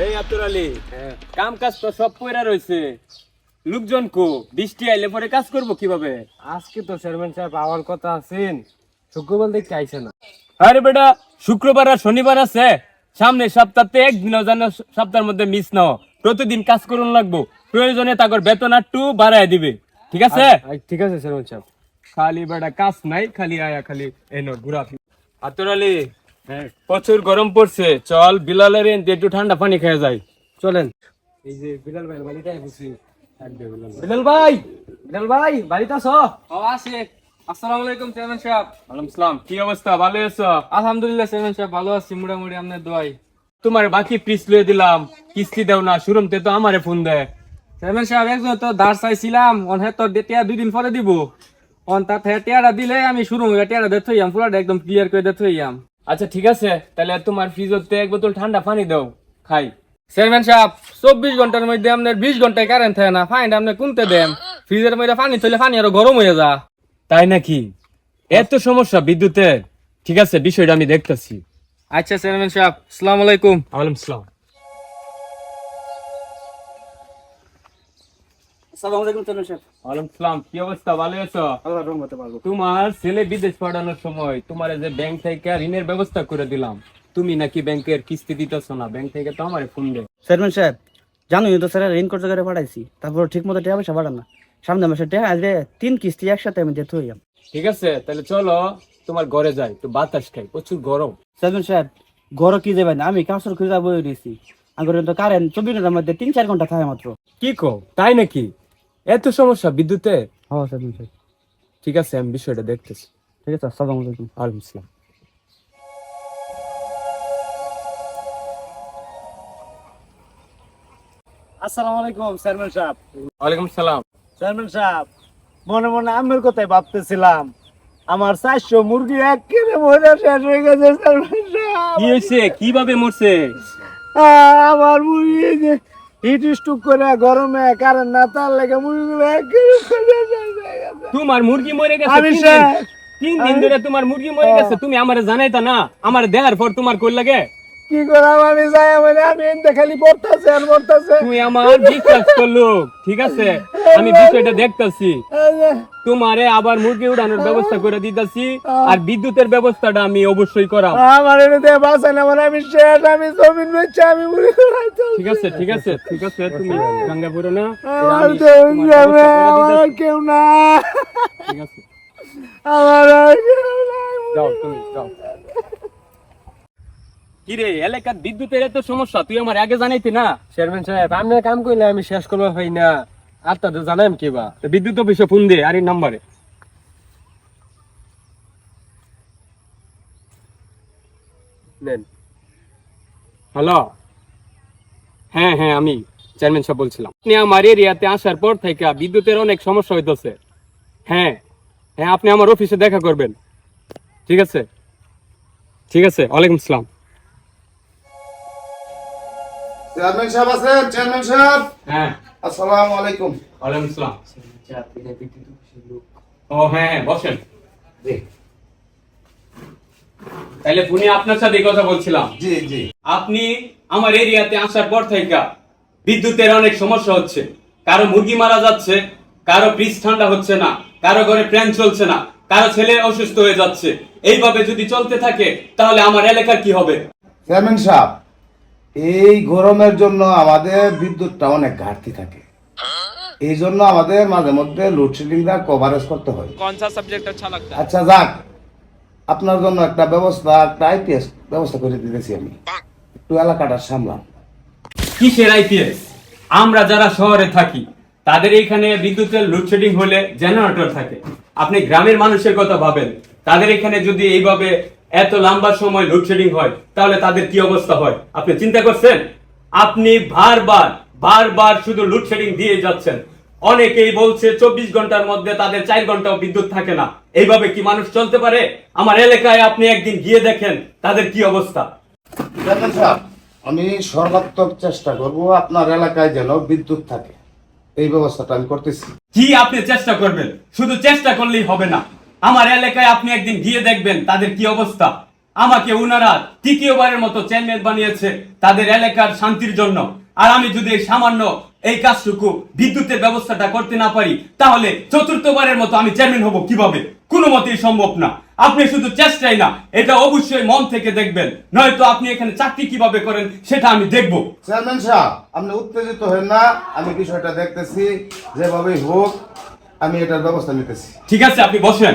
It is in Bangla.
এই আব্দুল আলী কাম কাজ তো সব পয়রা রয়েছে লোকজন কো বৃষ্টি আইলে পরে কাজ করব কীভাবে? আজকে তো চেয়ারম্যান সাহেব আওয়ার কথা আছেন শুক্রবার দেখতে আইসে না। আরে বেটা শুক্রবার আর শনিবার আছে। সামনে সপ্তাহে একদিনও যেন সপ্তাহের মধ্যে মিস নাও। প্রতিদিন কাজ করুন লাগবো। প্রয়োজনে তাগর বেতন একটু বাড়ায় দিবে। ঠিক আছে? ঠিক আছে চেয়ারম্যান সাহেব। খালি বেটা কাজ নাই খালি আয়া খালি এনো ঘুরা আতর আলী প্রচুর গরম পড়ছে। চল বিলালের একটু ঠান্ডা পানি খেয়ে যাই। চলেন। এই যে বিলাল ভাই বাড়িতে বুঝছি বিলাল ভাই। বিলাল ভাই বাড়িতে আছো? ও আছে। আসসালামু আলাইকুম চেয়ারম্যান সাহেব। ওয়ালাইকুম সালাম। কি অবস্থা? ভালো আছো? আলহামদুলিল্লাহ চেয়ারম্যান সাহেব ভালো আছি মোটামুটি আপনার দোয়াই। তোমার বাকি পিস লয়ে দিলাম। কিস্তি দাও না শুরুমতে তো আমারে ফোন দেয় চেয়ারম্যান সাহেব একজন তো ধার চাইছিলাম। তোর দুই দিন পরে দিব। অন তার দিলে আমি শুরু হয়ে টিয়াটা দেখতে একদম ক্লিয়ার করে দেখতে হইয়াম আচ্ছা ঠিক আছে। তাহলে তোমার ফ্রিজতে এক বোতল ঠান্ডা পানি দাও। খাই। চেয়ারম্যান সাহেব চব্বিশ ঘণ্টার মধ্যে আপনার বিশ ঘন্টায় কারেন্ট থাকে না। ফাইন আপনি কোনতে দেন? ফ্রিজের মধ্যে পানি থইলে পানি আরও গরম হয়ে যা। তাই নাকি? এত সমস্যা বিদ্যুতের ঠিক আছে বিষয়টা আমি দেখতেছি। আচ্ছা চেয়ারম্যান সাহেব আসসালামু আলাইকুম। ওয়ালাইকুম সালাম আসসালামু আলাইকুম চেয়ারম্যান সাহেব। সালাম কি অবস্থা? ভালো আছো? তোমার ছেলে বিদেশ পাঠানোর সময় তোমার যে ব্যাংক থেকে ঋণের ব্যবস্থা করে দিলাম তুমি নাকি ব্যাংকের কিস্তি দিতেছো না? ব্যাংক থেকে তো আমারে ফোন চেয়ারম্যান সাহেব জানোই তো স্যার ঋণ করতে করে পাঠাইছি? তারপর ঠিক মতো টাকা পয়সা পাঠান না। সামনে মাসে টাকা আসবে তিন কিস্তি একসাথে আমি দিতে হইয়াম ঠিক আছে তাহলে চলো তোমার ঘরে যাই তো বাতাস খাই প্রচুর গরম। চেয়ারম্যান সাহেব ঘর কি যাবেন আমি কাঁচর খুঁজে বই দিয়েছি আগে তো কারেন্ট চব্বিশ ঘণ্টার মধ্যে তিন চার ঘণ্টা থাকে মাত্র। কি কো তাই নাকি? এত সমস্যা বিদ্যুতে? হ্যাঁ চেয়ারম্যান সাহেব ঠিক আছে আমি বিষয়টা দেখতেছি। ঠিক আছে আসসালামু আলাইকুম। ওয়ালাইকুম সালাম আসসালামু আলাইকুম চেয়ারম্যান সাহেব। ওয়ালাইকুম সালাম চেয়ারম্যান সাহেব মনে মনে আমের কথাই ভাবতেছিলাম। আমার চারশো মুরগি এক কিনে মরে শেষ হয়ে গেছে চেয়ারম্যান সাহেব। কি হয়েছে? কীভাবে মরছে? আমার মুরগি যে হিট স্ট্রোক করে গরমে কারেন্ট না তার লেগে মুরগিগুলো। তোমার মুরগি মরে গেছে আমি তিন দিন। ধরে তোমার মুরগি মরে গেছে তুমি আমারে জানাইতা না আমার দেওয়ার পর তোমার কই লাগে কি করাম আমি যাই আমি এনতে খালি পড়তাছে আর পড়তাছে তুমি আমার বিশ্বাস করল ঠিক আছে আমি বিষয়টা দেখতাছি। তোমারে আবার মুরগি উড়ানোর ব্যবস্থা করে দিতাছি আর বিদ্যুতের ব্যবস্থাটা আমি অবশ্যই করাম। আমার এনে বাঁচান আমার আমি শেষ আমি জমিন বেচে আমি খাইতে ঠিক আছে ঠিক আছে ঠিক আছে তুমি গঙ্গা পুরো না। আমার আমি দেশ যাবে আমার কেউ না। ঠিক আছে। আমার আর কেউ নাই। যাও তুমি যাও। কি রে এলাকার বিদ্যুতের এত সমস্যা তুই আমার আগে জানাইতি না? চেয়ারম্যান সাহেব আপনি কাম করলে আমি শেষ করব হয় না। আর তো জানাম কি বা বিদ্যুৎ অফিসে ফোন দে আর এই নাম্বারে। নেন। হ্যালো? হ্যাঁ হ্যাঁ আমি চেয়ারম্যান সাহেব বলছিলাম। আপনি আমার এরিয়াতে আসার পর থেকে বিদ্যুতের অনেক সমস্যা হইতেছে। হ্যাঁ হ্যাঁ আপনি আমার অফিসে দেখা করবেন। ঠিক আছে? ঠিক আছে ওয়ালাইকুম আসসালাম। চেয়ারম্যান সাহেব আছেন? চেয়ারম্যান সাহেব? হ্যাঁ। আসসালামু আলাইকুম। ওয়ালাইকুম আসসালাম। ও হ্যাঁ হ্যাঁ বসেন। উনি আপনার সাথে কথা বলছিলাম। জি জি। আপনি আমার এরিয়াতে আসার পর থেকে বিদ্যুতের অনেক সমস্যা হচ্ছে। কারও মুরগি মারা যাচ্ছে কারও ফ্রিজ ঠান্ডা হচ্ছে না কারও ঘরে ফ্যান চলছে না কারও ছেলে অসুস্থ হয়ে যাচ্ছে। এইভাবে যদি চলতে থাকে তাহলে আমার এলাকার কি হবে? চেয়ারম্যান সাহেব এই গরমের জন্য আমাদের বিদ্যুৎটা অনেক ঘাটতি থাকে। এই জন্য আমাদের মাঝে মধ্যে লোডশেডিংটা কভারেজ করতে হয়। কোন সা সাবজেক্ট আচ্ছা লাগতা আচ্ছা যাক। আপনার জন্য একটা ব্যবস্থা একটা আইপিএস ব্যবস্থা করে দিতেছি আমি। একটু এলাকাটা সামলাম কিসের আইপিএস আমরা যারা শহরে থাকি তাদের এইখানে বিদ্যুতের লোডশেডিং হলে জেনারেটর থাকে। আপনি গ্রামের মানুষের কথা ভাবেন তাদের এখানে যদি এইভাবে এত লম্বা সময় লোডশেডিং হয় তাহলে তাদের কি অবস্থা হয়? আপনি চিন্তা করছেন? আপনি বারবার বারবার শুধু লোডশেডিং দিয়ে যাচ্ছেন। অনেকেই বলছে চব্বিশ ঘণ্টার মধ্যে তাদের চার ঘন্টাও বিদ্যুৎ থাকে না। এইভাবে কি মানুষ চলতে পারে? আমার এলাকায় আপনি একদিন গিয়ে দেখেন তাদের কি অবস্থা। আমি সর্বাত্মক চেষ্টা করব আপনার এলাকায় যেন বিদ্যুৎ থাকে। এই ব্যবস্থাটা আমি করতেছি। কি আপনি চেষ্টা করবেন? শুধু চেষ্টা করলেই হবে না। আমার এলাকায় আপনি একদিন গিয়ে দেখবেন তাদের কি অবস্থা। আমাকে উনারা তৃতীয়বারের মতো চেয়ারম্যান বানিয়েছে তাদের এলাকার শান্তির জন্য। আর আমি যদি সামান্য এই কাজটুকু বিদ্যুতের ব্যবস্থাটা করতে না পারি তাহলে চতুর্থবারের মতো আমি চেয়ারম্যান হব কীভাবে? কোনো মতেই সম্ভব না। আপনি শুধু চেষ্টাই না এটা অবশ্যই মন থেকে দেখবেন। নয়তো আপনি এখানে চাকরি কীভাবে করেন সেটা আমি দেখব। চেয়ারম্যান সাহেব আপনি উত্তেজিত হন না আমি বিষয়টা দেখতেছি। যেভাবেই হোক আমি এটার ব্যবস্থা নিতেছি। ঠিক আছে আপনি বসেন।